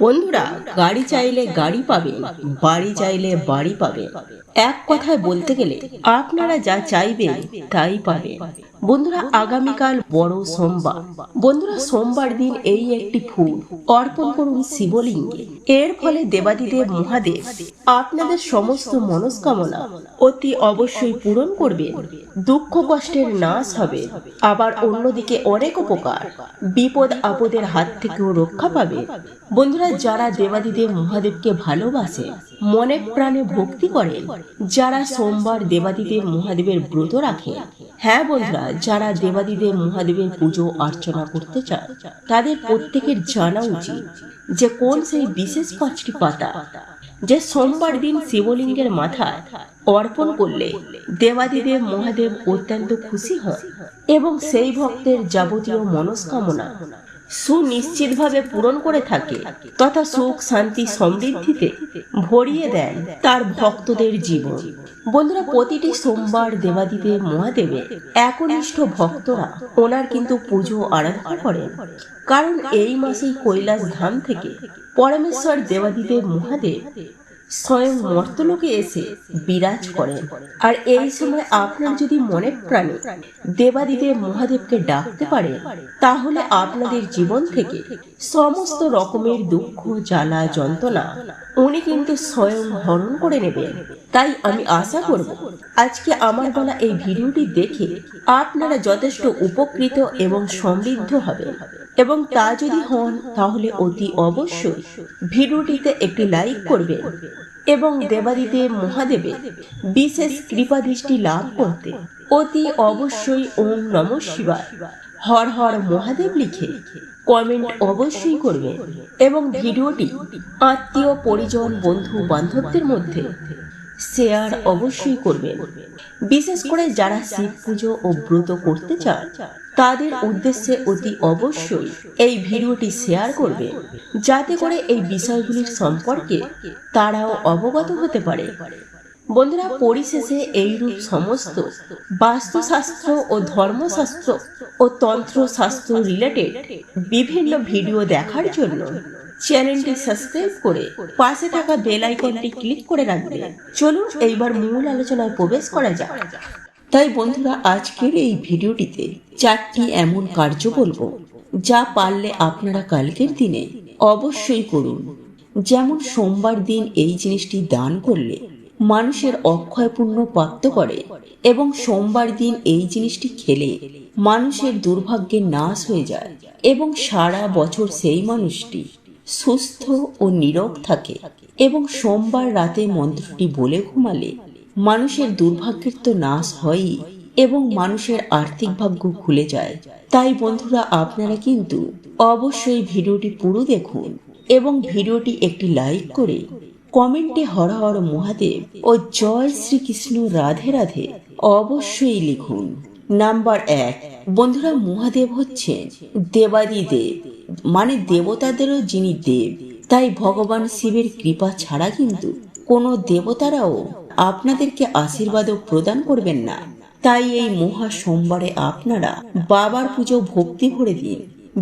বন্ধুরা, গাড়ি চাইলে গাড়ি পাবেন বাড়ি চাইলে বাড়ি পাবেন এক কথায় বলতে গেলে, আপনারা যা চাইবেন তাই পাবেন বন্ধুরা, আগামীকাল বড় সোমবার। বন্ধুরা, সোমবার দিন এই একটি ফুল অর্পণ করুন শিবলিঙ্গে। এর ফলে দেবাদিদেব মহাদেব আপনাদের সমস্ত মনস্কামনা অতি অবশ্যই পূরণ করবেন। দুঃখ কষ্টের নাশ হবে। আবার অন্যদিকে অনেক উপকার, বিপদ আপদের হাত থেকেও রক্ষা পাবে। বন্ধুরা যারা দেবাদিদেব মহাদেবকে ভালোবাসে, মনে প্রাণে ভক্তি করেন, যারা সোমবার দেবাদিদেব মহাদেবের ব্রত রাখে। হ্যাঁ বন্ধুরা, যারা দেবাদিদেব মহাদেবের পুজো, অর্চনা করতে চায়, তাদের প্রত্যেকের জানা উচিত যে কোন সেই বিশেষ পাঁচটি পাতা যে সোমবার দিন শিবলিঙ্গের মাথায় অর্পণ করলে দেবাদিদেব মহাদেব অত্যন্ত খুশি হন এবং সেই ভক্তের যাবতীয় মনস্কামনা সুনিশ্চিতভাবে পূরণ করে থাকে, তথা সুখ, শান্তি, সমৃদ্ধিতে ভরিয়ে দেন তার ভক্তদের জীবন। বন্ধুরা, প্রতিটি সোমবার দেবাদিদেব মহাদেবে একনিষ্ঠ ভক্তরা ওনার কিন্তু পুজো আরাধনা করেন। কারণ এই মাসেই কৈলাস ধাম থেকে পরমেশ্বর দেবাদিদেব মহাদেব স্বয়ং মর্তলোকে এসে বিরাজ করেন। আর এই সময় আপনার যদি মনে প্রাণে দেবাদিদেব মহাদেবকে ডাকতে পারে, তাহলে আপনাদের জীবন থেকে সমস্ত রকমের দুঃখ, জ্বালা, যন্ত্রণা উনি কিন্তু স্বয়ং হরণ করে নেবেন। তাই আমি আশা করব, আজকে আমার বলা এই ভিডিওটি দেখে আপনারা যথেষ্ট উপকৃত এবং সমৃদ্ধ হবেন এবং তা যদি হন, তাহলে অতি অবশ্যই ভিডিওটিতে একটি লাইক করবেন এবং দেবাদিতে মহাদেবের বিশেষ কৃপাদৃষ্টি লাভ করতে অতি অবশ্যই ওম নম শিবায় হর হর মহাদেব লিখে কমেন্ট অবশ্যই করবেন এবং ভিডিওটি আত্মীয়, পরিজন, বন্ধু, বান্ধবদের মধ্যে শেয়ার অবশ্যই করবেন। বিশেষ করে যারা শিব পুজো ও ব্রত করতে চান, তাদের উদ্দেশ্যে অতি অবশ্যই এই ভিডিওটি শেয়ার করবে যাতে করে এই বিষয়গুলির সম্পর্কে তারাও অবগত হতে পারে। বন্ধুরা, পরিশেষে এইরূপ সমস্ত বাস্তুশাস্ত্র ও ধর্মশাস্ত্র ও তন্ত্রশাস্ত্র রিলেটেড বিভিন্ন ভিডিও দেখার জন্য চ্যানেলটি সাবস্ক্রাইব করে পাশে থাকা বেল আইকনটি ক্লিক করে রাখবে। চলুন এইবার মূল আলোচনায় প্রবেশ করা যাক। তাই বন্ধুরা, আজকের এই ভিডিওটিতে চারটি এমন কার্য বলব যা পারলে আপনারা কালকের দিনে অবশ্যই করুন। যেমন সোমবার দিন এই জিনিসটি দান করলে মানুষের অক্ষয় পুণ্য প্রাপ্ত করে এবং সোমবার দিন এই জিনিসটি খেলে মানুষের দুর্ভাগ্যের নাশ হয়ে যায় এবং সারা বছর সেই মানুষটি সুস্থ ও নীরব থাকে এবং সোমবার রাতে মন্ত্রটি বলে ঘুমালে মানুষের দুর্ভাগ্যের তো নাশ হয়ই এবং মানুষের আর্থিক ভাগ্য খুলে যায়। তাই বন্ধুরা, আপনারা কিন্তু অবশ্যই ভিডিওটি পুরো দেখুন এবং ভিডিওটি একটি লাইক করে কমেন্টে হর হর মহাদেব ও জয় শ্রীকৃষ্ণ রাধে রাধে অবশ্যই লিখুন। নাম্বার এক, বন্ধুরা মহাদেব হচ্ছেন দেবাদি দেব মানে দেবতাদেরও যিনি দেব, তাই ভগবান শিবের কৃপা ছাড়া কিন্তু কোনো দেবতারাও আপনাদেরকে আশীর্বাদও প্রদান করবেন না। তাই এই মহা সোমবারে আপনারা বাবার পুজো ভক্তি ভরে দিন।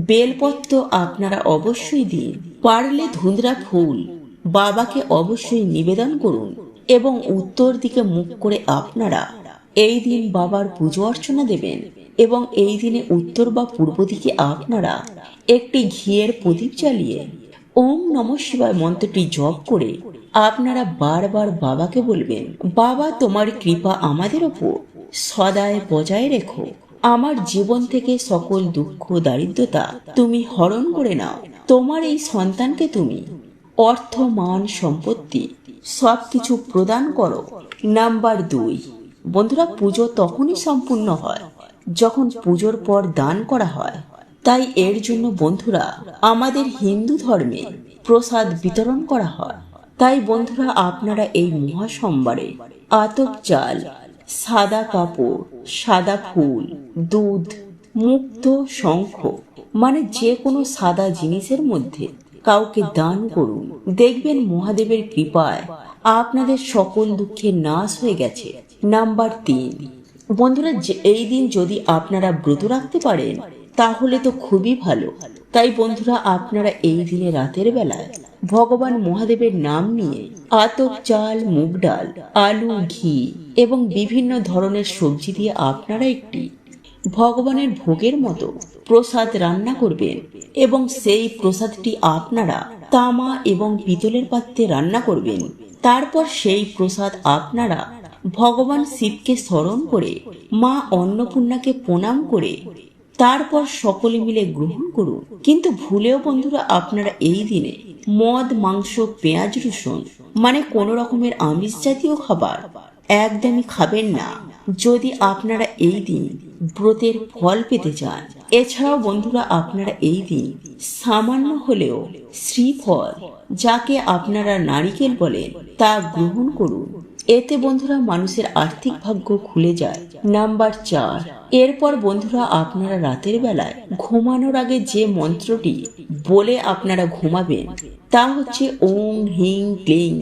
বেলপত্র আপনারা অবশ্যই দিন। পারলে ধুন্দ্রা ফুল বাবাকে অবশ্যই নিবেদন করুন এবং উত্তর দিকে মুখ করে আপনারা এই দিন বাবার পুজো অর্চনা দেবেন এবং এই দিনে উত্তর বা পূর্ব দিকে আপনারা একটি ঘিয়ের প্রদীপ জ্বালিয়ে ওম নম শিবায় মন্ত্রটি জপ করে আপনারা বারবার বাবাকে বলবেন, বাবা, তোমার কৃপা আমাদের ওপর। সদায় বজায় রেখো। আমার জীবন থেকে সকল দুঃখ, দারিদ্রতা তুমি হরণ করে নাও। তোমার এই সন্তানকে তুমি অর্থ মান সম্পত্তি, সবকিছু প্রদান করো। নাম্বার দুই। বন্ধুরা, পুজো তখনই সম্পূর্ণ হয় যখন পুজোর পর দান করা হয়। তাই এর জন্য বন্ধুরা, আমাদের হিন্দু ধর্মে প্রসাদ বিতরণ করা হয়। তাই বন্ধুরা, আপনারা এই মহা সোমবারে আতপ চাল, সাদা কাপড়, সাদা ফুল, দুধ, মুক্ত শঙ্খ মানে যে কোনো সাদা জিনিসের মধ্যে কাউকে দান করুন। দেখবেন মহাদেবের কৃপায় আপনাদের সকল দুঃখে নাশ হয়ে গেছে। নাম্বার তিন। বন্ধুরা এই দিন যদি আপনারা ব্রত রাখতে পারেন, তাহলে তো খুবই ভালো। তাই বন্ধুরা, আপনারা এই দিনে রাতের বেলায় ভগবান মহাদেবের নাম নিয়ে আতপ চাল, মুগ ডাল, আলু, ঘি এবং বিভিন্ন ধরনের সবজি দিয়ে আপনারা একটি ভগবানের ভোগের মতো প্রসাদ রান্না করবেন এবং সেই প্রসাদটি আপনারা তামা এবং পিতলের পাত্রে রান্না করবেন। তারপর সেই প্রসাদ আপনারা ভগবান শিবকে স্মরণ করে মা অন্নপূর্ণাকে প্রণাম করে তারপর সকলে মিলে গ্রহণ করুন। কিন্তু ভুলেও বন্ধুরা, আপনারা এই দিনে মদ, মাংস, পেঁয়াজ, রসুন মানে কোন রকমের আমিষ জাতীয় খাবার একদমই খাবেন না। যদি আপনারা এই দিন ব্রতের ফল পেতে চান, এছাড়াও বন্ধুরা আপনারা এই দিন সামান্য হলেও শ্রীফল, যাকে আপনারা নারিকেল বলেন তা গ্রহণ করুন। এতে বন্ধুরা মানুষের আর্থিক ভাগ্য খুলে যায়। নাম্বার চার, এরপর বন্ধুরা আপনারা রাতের বেলায় ঘুমানোর আগে যে মন্ত্রটি বলে আপনারা ঘুমাবেন, তা হচ্ছে ওং হিং ক্লিং,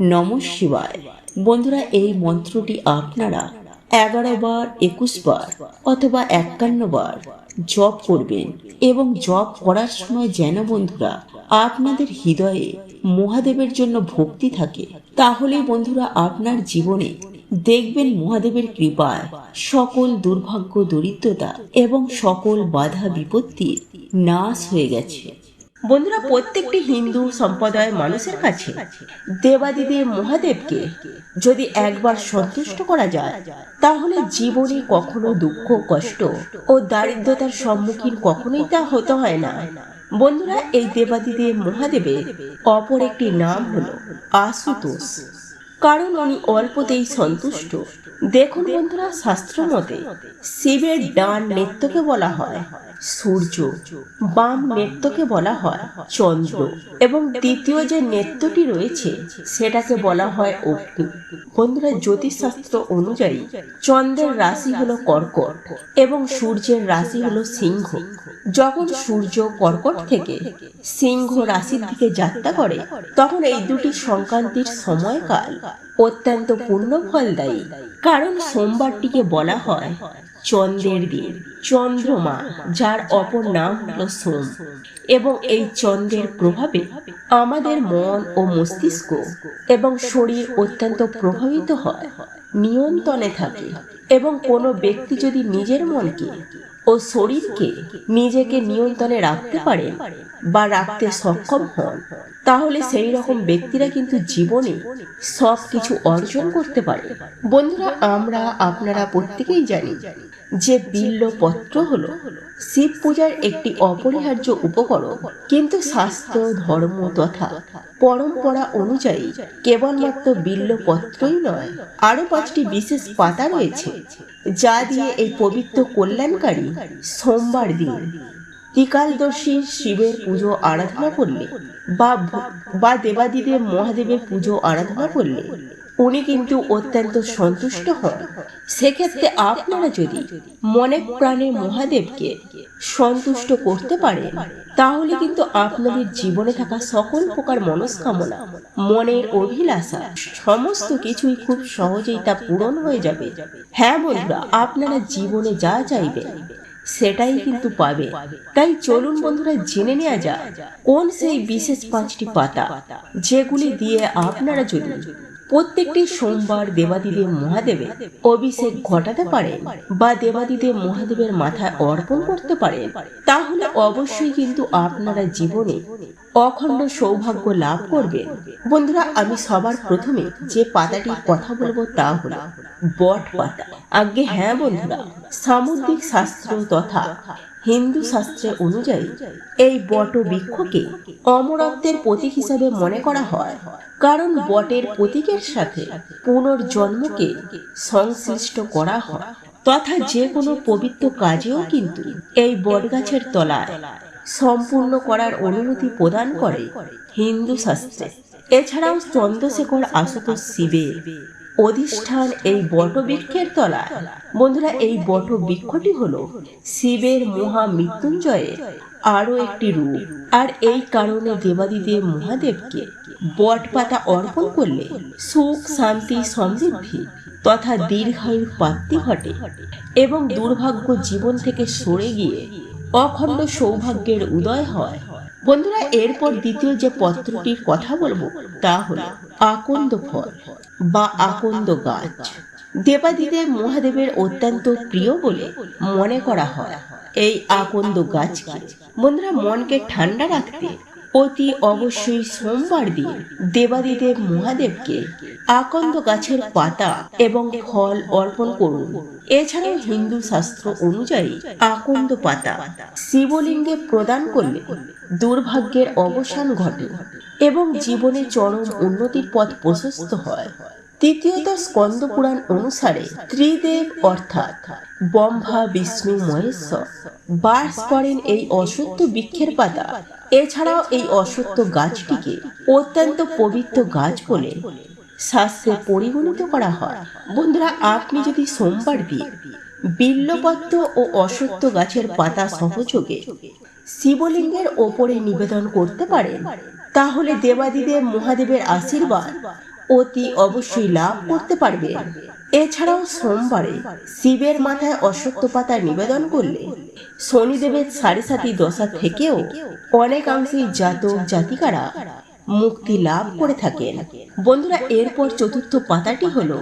নম শিবায়। বন্ধুরা, এই মন্ত্রটি আপনারা এগারো বার, একুশ বার অথবা একান্ন বার জপ করবেন এবং জপ করার সময় যেন বন্ধুরা আপনাদের হৃদয়ে মহাদেবের জন্য ভক্তি থাকে তাহলে বন্ধুরা আপনার জীবনে দেখবেন মহাদেবের কৃপায় সকল দুর্ভাগ্য, দরিদ্রতা এবং সকল বাধা, বিপত্তির নাশ হয়ে গেছে। বন্ধুরা, প্রত্যেকটি হিন্দু সম্প্রদায়ের মানুষের কাছে দেবাদিদেব মহাদেবকে যদি একবার সন্তুষ্ট করা যায়, তাহলে জীবনে কখনো দুঃখ, কষ্ট ও দারিদ্রতার সম্মুখীন কখনোই তা হতে হয় না। বন্ধুরা, এই দেবাদিদেব মহাদেবের অপর একটি নাম হলো আশুতোষ। কারণ উনি অল্পতেই সন্তুষ্ট। দেখুন বন্ধুরা, শাস্ত্র মতে শিবের ডান নৃত্যকে বলা হয়। সূর্য, বাম নেত্রকে বলা হয় চন্দ্র এবং তৃতীয় যে নেত্রটি রয়েছে, সেটাকে বলা হয় অগ্নি। বন্ধুরা, জ্যোতিষশাস্ত্র অনুযায়ী চন্দ্রের রাশি হলো কর্কট এবং সূর্যের রাশি হলো সিংহ। যখন সূর্য কর্কট থেকে সিংহ রাশির দিকে যাত্রা করে, তখন এই দুটি সংক্রান্তির সময়কাল অত্যন্ত পূর্ণ ফলদায়ী কারণ সোমবারটিকে বলা হয় চন্দ্রের দিন চন্দ্রমা, যার অপর নাম হল সোম। এবং এই চন্দ্রের প্রভাবে আমাদের মন ও মস্তিষ্ক এবং শরীর অত্যন্ত প্রভাবিত হয়, নিয়ন্ত্রণে থাকে এবং কোনো ব্যক্তি যদি নিজের মনকে ও শরীরকে নিজেকে নিয়ন্ত্রণে রাখতে পারেন বা রাখতে সক্ষম হন, তাহলে সেই রকম ব্যক্তিরা কিন্তু জীবনে সব কিছু অর্জন করতে পারে। বন্ধুরা, আমরা, আপনারা প্রত্যেকেই জানি যে বিল্ল পত্র হলো শিব পূজার একটি অপরিহার্য উপকরণ। কিন্তু শাস্ত্র, ধর্ম তথা পরম্পরা অনুযায়ী কেবলমাত্র বিল্ল পত্রই নয় আরও পাঁচটি বিশেষ পাতা রয়েছে, যা দিয়ে এই পবিত্র কল্যাণকারী সোমবার দিন ত্রিকালদর্শী শিবের পুজো আরাধনা করলে বা বা দেবাদিদেব মহাদেবের পুজো আরাধনা করলে উনি কিন্তু অত্যন্ত সন্তুষ্ট হন। সেক্ষেত্রে আপনারা যদি মনে প্রাণে মহাদেবকে সন্তুষ্ট করতে পারেন, তাহলে কিন্তু আপনাদের জীবনে থাকা সকল প্রকার মনস্কামনা, মনের অভিলাষা, সমস্ত কিছুই খুব সহজেই তা পূরণ হয়ে যাবে। হ্যাঁ বন্ধুরা, আপনারা জীবনে যা চাইবেন, সেটাই কিন্তু পাবে। তাই চলুন বন্ধুরা, জেনে নেওয়া যাক কোন সেই বিশেষ পাঁচটি পাতা, যেগুলি দিয়ে আপনারা যদি প্রত্যেকটি সোমবার দেবাদিদেব মহাদেবের অভিষেক ঘটাতে পারেন বা দেবাদিদেব মহাদেবের মাথায় অর্পণ করতে পারেন তাহলে অবশ্যই কিন্তু আপনারা জীবনে অখণ্ড সৌভাগ্য লাভ করবেন। বন্ধুরা, আমি সবার প্রথমে যে পাতাটির কথা বলব তা হলো বট পাতা। আগে হ্যাঁ বন্ধুরা, সামুদ্রিক শাস্ত্র তথা হিন্দু শাস্ত্রে অনুযায়ী, এই বট বৃক্ষকে অমরত্বের প্রতীক হিসাবে মনে করা হয়। কারণ বটের প্রতীকের সাথে পুনর্জন্মকে সংশ্লিষ্ট করা হয়। তথা যে কোনো পবিত্র কাজেও কিন্তু এই বটগাছের তলায় সম্পূর্ণ করার অনুমতি প্রদান করে হিন্দু শাস্ত্রে। এছাড়াও চন্দ্রশেখর আশুতোষ শিবের অধিষ্ঠান এই বটবৃক্ষের তলায়। বন্ধুরা, এই বটবৃক্ষটি হল শিবের মহা মৃত্যুঞ্জয়ের আরও একটি রূপ। আর এই কারণে দেবাদিদেব মহাদেবকে বট পাতা অর্পণ করলে সুখ, শান্তি, সমৃদ্ধি তথা দীর্ঘায়ুর প্রাপ্তি ঘটে এবং দুর্ভাগ্য জীবন থেকে সরে গিয়ে অখণ্ড সৌভাগ্যের উদয় হয়। বন্ধুরা, এরপর দ্বিতীয় যে পত্রটির কথা বলব তা হলো আকন্দ ফল। বা আকন্দ গাছ। দেবাদিদেব মহাদেবের অত্যন্ত প্রিয় বলে মনে করা হয়। এই আকন্দ গাছকে বন্ধুরা মনকে ঠান্ডা রাখতে অতি অবশ্যই সোমবার দিন দেবাদিদেব মহাদেবকে আকন্দ গাছের পাতা এবং ফল অর্পণ করুন। এছাড়াও হিন্দু শাস্ত্র অনুযায়ী আকন্দ পাতা শিবলিঙ্গে প্রদান করলে দুর্ভাগ্যের অবসান ঘটে। এবং জীবনে চরম উন্নতির পথ প্রশস্ত হয়। তৃতীয়ত, স্কন্দ পুরাণ অনুসারে ত্রিদেব অর্থাৎ ব্রহ্মা, বিষ্ণু, মহেশ্বর বাস করেন এই অসত্য বৃক্ষের পাতা। এছাড়াও এই অসত্য গাছটিকে অত্যন্ত পবিত্র গাছ বলে শাস্ত্রে পরিগণিত করা হয়। বন্ধুরা, আপনি যদি সোমবার দিন বিল্লপত্র ও অসত্য গাছের পাতা সহযোগে শিবলিঙ্গের ওপরে নিবেদন করতে পারেন তাহলে দেবাদিদেব মহাদেবের আশীর্বাদ অতি অবশ্যই লাভ করতে পারবে। এছাড়াও সোমবারে শিবের মাথায় অসত্য পাতা নিবেদন করলে শনিদেবের সাড়ে সাতি দশা থেকেও অনেকাংশেই জাতক জাতিকারা মুক্তি লাভ করে থাকেন। বন্ধুরা, এরপর চতুর্থ পাতাটি হলো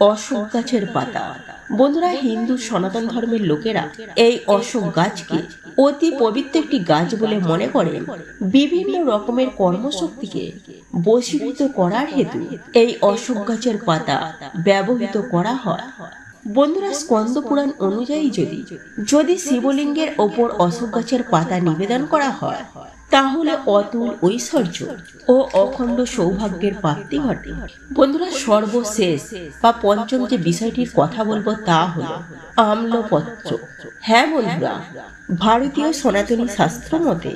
অশোক গাছের পাতা। বন্ধুরা, হিন্দু সনাতন ধর্মের লোকেরা এই অশোক গাছকে অতি পবিত্র একটি গাছ বলে মনে করেন। বিভিন্ন রকমের কর্মশক্তিকে বশীভূত করার হেতু এই অশোক গাছের পাতা ব্যবহৃত করা হয়। বন্ধুরা স্কন্দ পুরাণ অনুযায়ী যদি যদি শিবলিঙ্গের ওপর অশোক গাছের পাতা নিবেদন করা হয়, তাহলে অতুল ঐশ্বর্য ও অখণ্ড সৌভাগ্যের প্রাপ্তি ঘটে। বন্ধুরা সর্বশেষ বা পঞ্চম যে বিষয়টির কথা বলব তা হল আম্লপত্র। হ্যাঁ বন্ধুরা, ভারতীয় সনাতনী শাস্ত্র মতে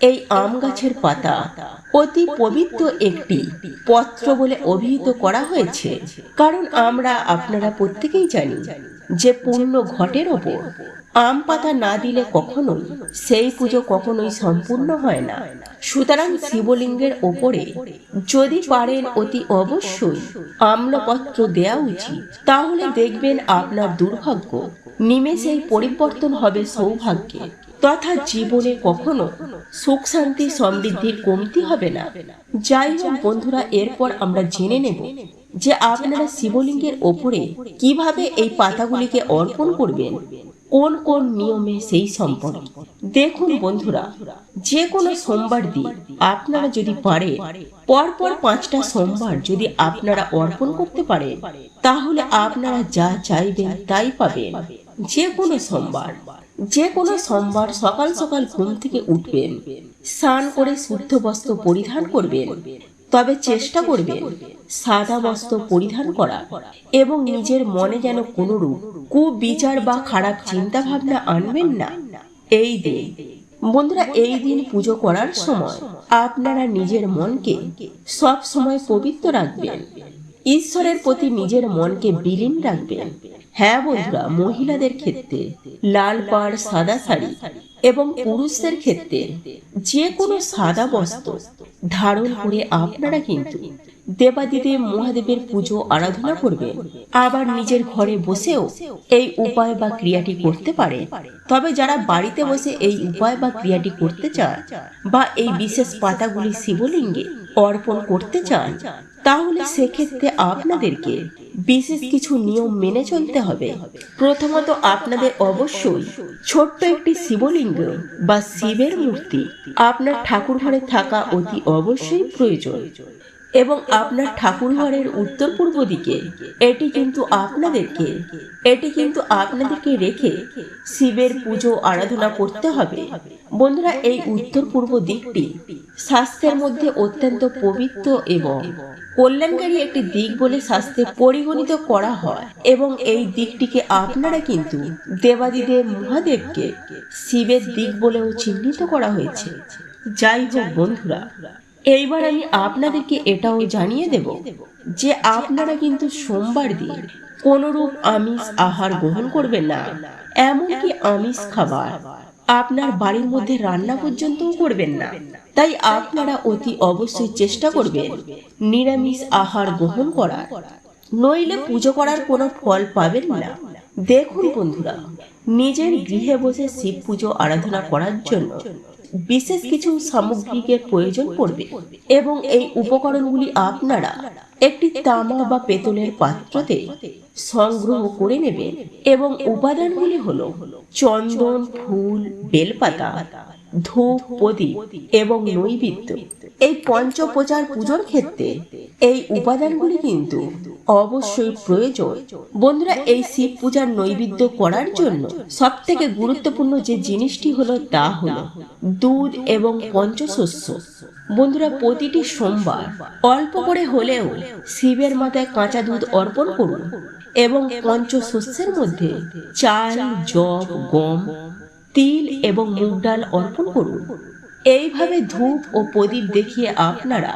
এই আম গাছের পাতা অতি পবিত্র একটি পত্র বলে অভিহিত করা হয়েছে। কারণ আমরা আপনারা প্রত্যেকেই জানি যে পূর্ণ ঘটের ওপর আম পাতা না দিলে কখনোই, সেই পুজো কখনোই সম্পূর্ণ হয় না। সুতরাং শিবলিঙ্গের ওপরে যদি পারেন অতি অবশ্যই আম্লপত্র দেয়া উচিত। তাহলে দেখবেন আপনার দুর্ভাগ্য, নিমেষেই পরিবর্তন হবে সৌভাগ্যে তথা জীবনে কখনো সুখ, শান্তি, সমৃদ্ধির কমতি হবে না। যাই হোক বন্ধুরা, এরপর আমরা জেনে নেব যে আপনারা শিবলিঙ্গের ওপরে কীভাবে এই পাতাগুলিকে অর্পণ করবেন, কোন কোন নিয়মে সেই সম্পর্কে। দেখুন বন্ধুরা, যে কোনো সোমবার দিন আপনারা যদি পারে, পরপর পাঁচটা সোমবার যদি আপনারা অর্পণ করতে পারেন, তাহলে আপনারা যা চাইবেন তাই পাবেন। যে কোনো সোমবার, যে কোনো সোমবার সকাল সকাল ঘুম থেকে উঠবেন, স্নান করে শুদ্ধ বস্ত্র পরিধান করবেন, তবে চেষ্টা করবেন সাদা বস্ত্র পরিধান করা এবং নিজের মনে যেন কোনরূপ কুবিচার বা খারাপ চিন্তা ভাবনা আনবেন না। এই দিন, বন্ধুরা, এই দিন পুজো করার সময় আপনারা নিজের মনকে সব সময় পবিত্র রাখবেন। ঈশ্বরের প্রতি নিজের মনকে বিলীন রাখবেন। হ্যাঁ বন্ধুরা, মহিলাদের ক্ষেত্রে লাল পাড়, সাদা শাড়ি এবং পুরুষদের ক্ষেত্রে যে কোনো সাদা বস্ত্র ধারণ করে আপনারা কিন্তু দেবাদিদেব মহাদেবের পুজো, আরাধনা করবেন। আবার নিজের ঘরে বসেও এই উপায় বা ক্রিয়াটি করতে পারে তবে যারা বাড়িতে বসে এই উপায় বা ক্রিয়াটি করতে চান বা এই বিশেষ পাতাগুলি শিবলিঙ্গে অর্পণ করতে চান তাহলে সেক্ষেত্রে আপনাদেরকে বিশেষ কিছু নিয়ম মেনে চলতে হবে। প্রথমত আপনাদের অবশ্যই ছোট্ট একটি শিবলিঙ্গ বা শিবের মূর্তি আপনার ঠাকুর ঘরে থাকা অতি অবশ্যই প্রয়োজন। এবং আপনার ঠাকুর ঘরের উত্তর পূর্ব দিকে, এটি কিন্তু আপনাদেরকে, এটি কিন্তু আপনাদেরকে রেখে শিবের পুজো, আরাধনা করতে হবে। বন্ধুরা, এই উত্তর পূর্ব দিকটি স্বাস্থ্যের মধ্যে অত্যন্ত পবিত্র এবং কল্যাণকারী একটি দিক বলে শাস্ত্রে পরিগণিত করা হয় এবং এই দিকটিকে আপনারা কিন্তু দেবাদিদেব মহাদেবকে শিবের দিক বলেও চিহ্নিত করা হয়েছে। যাই হোক, বন্ধুরা এইবার আমি আপনাদেরকে এটাও জানিয়ে দেব যে আপনারা কিন্তু সোমবার দিন কোনরূপ আমিষ আহার গ্রহণ করবেন না, এমনকি আমিষ খাবার আপনার বাড়ির মধ্যে রান্না পর্যন্তও করবেন না। তাই আপনারা অতি অবশ্যই চেষ্টা করবেন নিরামিষ আহার গ্রহণ করার। নইলে পুজো করার কোনো ফল পাবেন না। দেখুন বন্ধুরা, নিজের গৃহে বসে শিব পুজো আরাধনা করার জন্য বিশেষ কিছু সামগ্রিকের প্রয়োজন পড়বে এবং এই উপকরণগুলি আপনারা একটি তামা বা পেতলের পাত্রতে সংগ্রহ করে নেবেন এবং উপাদানগুলি হল চন্দন ফুল বেলপাতা ধূপ প্রদীপ এবং নৈবেদ্য। এই পঞ্চপ্রচার পুজোর ক্ষেত্রে এই উপাদানগুলি কিন্তু অবশ্যই প্রয়োজন। বন্ধুরা, এই শিব পূজার নৈবেদ্য করার জন্য সব থেকে গুরুত্বপূর্ণ যে জিনিসটি হলো তা হলো দুধ এবং পঞ্চশস্য। বন্ধুরা, প্রতিটি সোমবার অল্প করে হলেও শিবের মাথায় কাঁচা দুধ অর্পণ করুন এবং পঞ্চশস্যের মধ্যে চাল জব গম তিল এবং মুগ ডাল অর্পণ করুন। এইভাবে ধূপ ও প্রদীপ দেখিয়ে আপনারা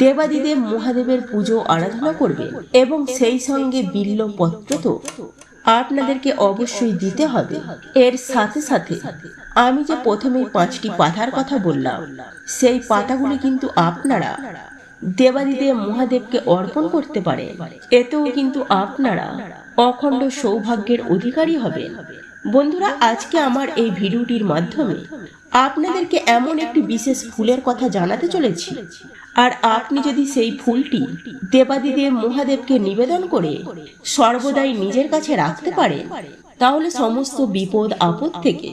দেবাদিদেব মহাদেবের পুজো আরাধনা করবেন এবং সেই সঙ্গে বিল্ল পত্র তো আপনাদেরকে অবশ্যই দিতে হবে। এর সাথে সাথে আমি যে প্রথমে পাঁচটি পাতার কথা বললাম, সেই পাতাগুলি কিন্তু আপনারা দেবাদিদেব মহাদেবকে অর্পণ করতে পারে এতেও কিন্তু আপনারা অখণ্ড সৌভাগ্যের অধিকারী হবেন। বন্ধুরা, আজকে আমার এই ভিডিওটির মাধ্যমে আপনাদেরকে এমন একটি বিশেষ ফুলের কথা জানাতে চলেছি। আর আপনি যদি সেই ফুলটি দেবাদিদেব মহাদেবকে নিবেদন করে সর্বদাই নিজের কাছে রাখতে পারেন, তাহলে সমস্ত বিপদ আপদ থেকে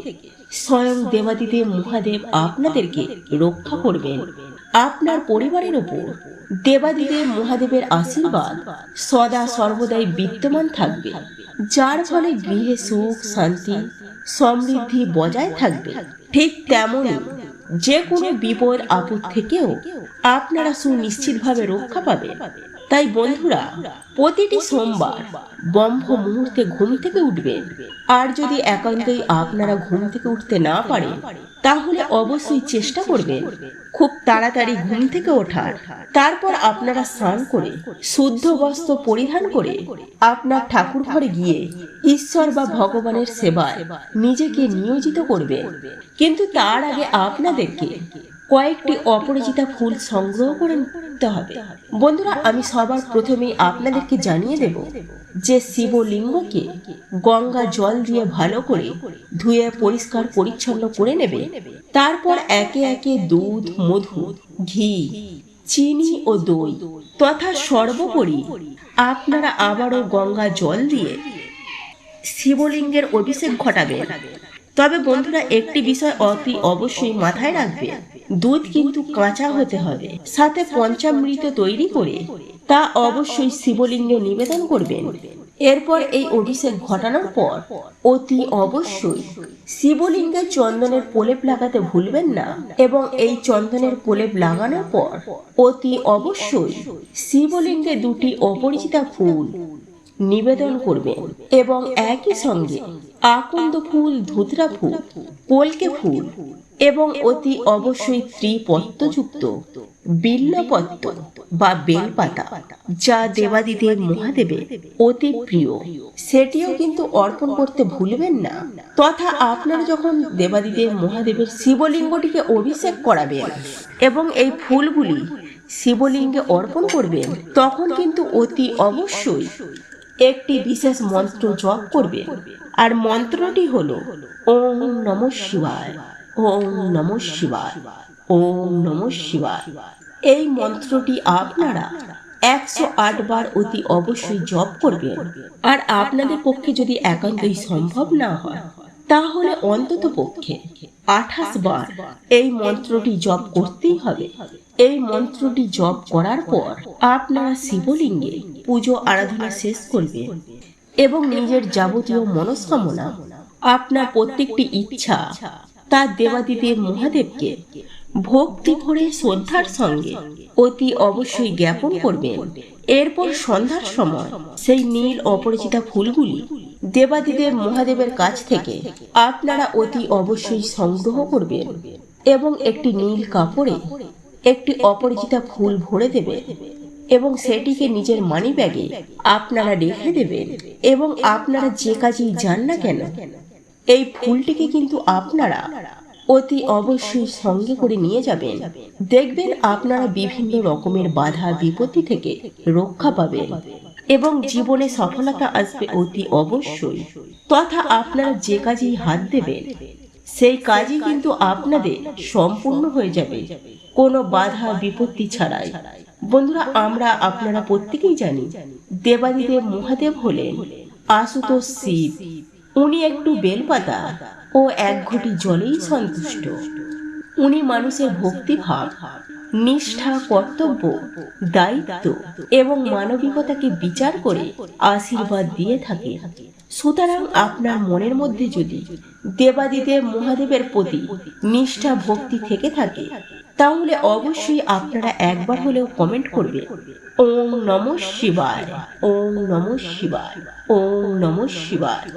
স্বয়ং দেবাদিদেব মহাদেব আপনাদেরকে রক্ষা করবেন। আপনার পরিবারের ওপর দেবাদিদেব মহাদেবের আশীর্বাদ সদা সর্বদাই বিদ্যমান থাকবে। যার ফলে গৃহে সুখ, শান্তি, সমৃদ্ধি বজায় থাকবে। ঠিক তেমনই যে কোনো বিপদ আপদ থেকেও আপনারা সুনিশ্চিতভাবে রক্ষা পাবেন। তাই বন্ধুরা, প্রতিটি সোমবার ব্রহ্ম মুহূর্তে ঘুম থেকে উঠবেন। আর যদি একান্তই আপনারা ঘুম থেকে উঠতে না পারেন, তাহলে অবশ্যই চেষ্টা করবেন খুব তাড়াতাড়ি ঘুম থেকে ওঠার। তারপর আপনারা স্নান করে, শুদ্ধ বস্ত্র পরিধান করে আপনার ঠাকুর ঘরে গিয়ে ঈশ্বর বা ভগবানের সেবায় নিজেকে নিয়োজিত করবেন। কিন্তু তার আগে আপনাদেরকে কয়েকটি অপরিচিতা ফুল সংগ্রহ করে নিতে হবে। বন্ধুরা, আমি সবার প্রথমেই আপনাদেরকে জানিয়ে দেব যে শিবলিঙ্গকে গঙ্গা জল দিয়ে ভালো করে ধুয়ে পরিষ্কার পরিচ্ছন্ন করে নেবে। তারপর একে একে দুধ, মধু, ঘি, চিনি ও দই তথা সর্বোপরি আপনারা আবারও গঙ্গা জল দিয়ে শিবলিঙ্গের অভিষেক ঘটাবেন। তবে বন্ধুরা, একটি বিষয় অতি অবশ্যই মাথায় রাখবে। দুধ কিন্তু কাঁচা হতে হবে। সাথে পঞ্চামৃত তৈরি করে তা অবশ্যই শিবলিঙ্গে নিবেদন করবেন। এরপর এই অভিষেক ঘটানোর পর অতি অবশ্যই শিবলিঙ্গে চন্দনের প্রলেপ লাগাতে ভুলবেন না এবং এই চন্দনের প্রলেপ লাগানোর পর অতি অবশ্যই শিবলিঙ্গে দুটি অপরিচিতা ফুল নিবেদন করবেন এবং একই সঙ্গে আকন্দ ফুল, ধুতরা ফুল, কলকে ফুল এবং অতি অবশ্যই ত্রিপত্তযুক্ত বিল্লপত্র বা বেলপাতা যা দেবাদিদেব মহাদেবের অতি প্রিয়। সেটিও কিন্তু অর্পণ করতে ভুলবেন না। তথা আপনারা যখন দেবাদিদেব মহাদেবের শিবলিঙ্গটিকে অভিষেক করাবেন এবং এই ফুলগুলি শিবলিঙ্গে অর্পণ করবেন, তখন কিন্তু অতি অবশ্যই একটি বিশেষ মন্ত্র জপ করবে আর মন্ত্রটি হল, ওম নম শিবায়, ওম নম শিবায়, ওম নম শিবায়। এই মন্ত্রটি আপনারা একশো আট বার অতি অবশ্যই জপ করবেন। আর আপনাদের পক্ষে যদি একান্তই সম্ভব না হয়, তাহলে অন্তত পক্ষে আঠাশ বার এই মন্ত্রটি জপ করতেই হবে। এই মন্ত্রটি জপ করার পর আপনারা শিবলিঙ্গে পুজো আরাধনা শেষ করবেন এবং নিজের যাবতীয় মনস্কামনা, আপনার প্রত্যেকটি ইচ্ছা তার দেবাদিদেব মহাদেবকে ভক্তি ভরে শ্রদ্ধার সঙ্গে অতি অবশ্যই জ্ঞাপন করবেন। এরপর সন্ধ্যার সময় সেই নীল অপরিচিতা ফুলগুলি দেবাদিদেব মহাদেবের কাছ থেকে আপনারা অতি অবশ্যই সংগ্রহ করবেন এবং একটি নীল কাপড়ে একটি অপরিচিতা ফুল ভরে দেবে এবং সেটিকে নিজের মানি ব্যাগে আপনারা রেখে দেবেন এবং আপনারা যে কাজেই যান না কেন, এই ফুলটিকে কিন্তু আপনারা অতি অবশ্যই সঙ্গে করে নিয়ে যাবেন। দেখবেন আপনারা বিভিন্ন রকমের বাধা বিপত্তি থেকে রক্ষা পাবেন এবং জীবনে সফলতা আসবে অতি অবশ্যই। তথা আপনারা যে কাজেই হাত দেবেন, সেই কাজই কিন্তু আপনাদের সম্পূর্ণ হয়ে যাবে। কোনো বাধা বিপত্তি ছাড়াই। বন্ধুরা, আমরা আপনারা প্রত্যেকেই জানি, দেবাদিদেব মহাদেব হলেন আশুতোষ শিব। উনি একটু বেলপাতা ও এক ঘটি জলেই সন্তুষ্ট। উনি মানুষের ভক্তিভাব, নিষ্ঠা, কর্তব্য, দায়িত্ব এবং মানবিকতাকে বিচার করে আশীর্বাদ দিয়ে থাকে। সুতরাং আপনার মনের মধ্যে যদি দেবাদিদেব মহাদেবের প্রতি নিষ্ঠা, ভক্তি থেকে থাকে, তাহলে অবশ্যই আপনারা একবার হলেও কমেন্ট করবে ওম নম শিবায়, ওম নম শিবায়, ওম নম শিবায়।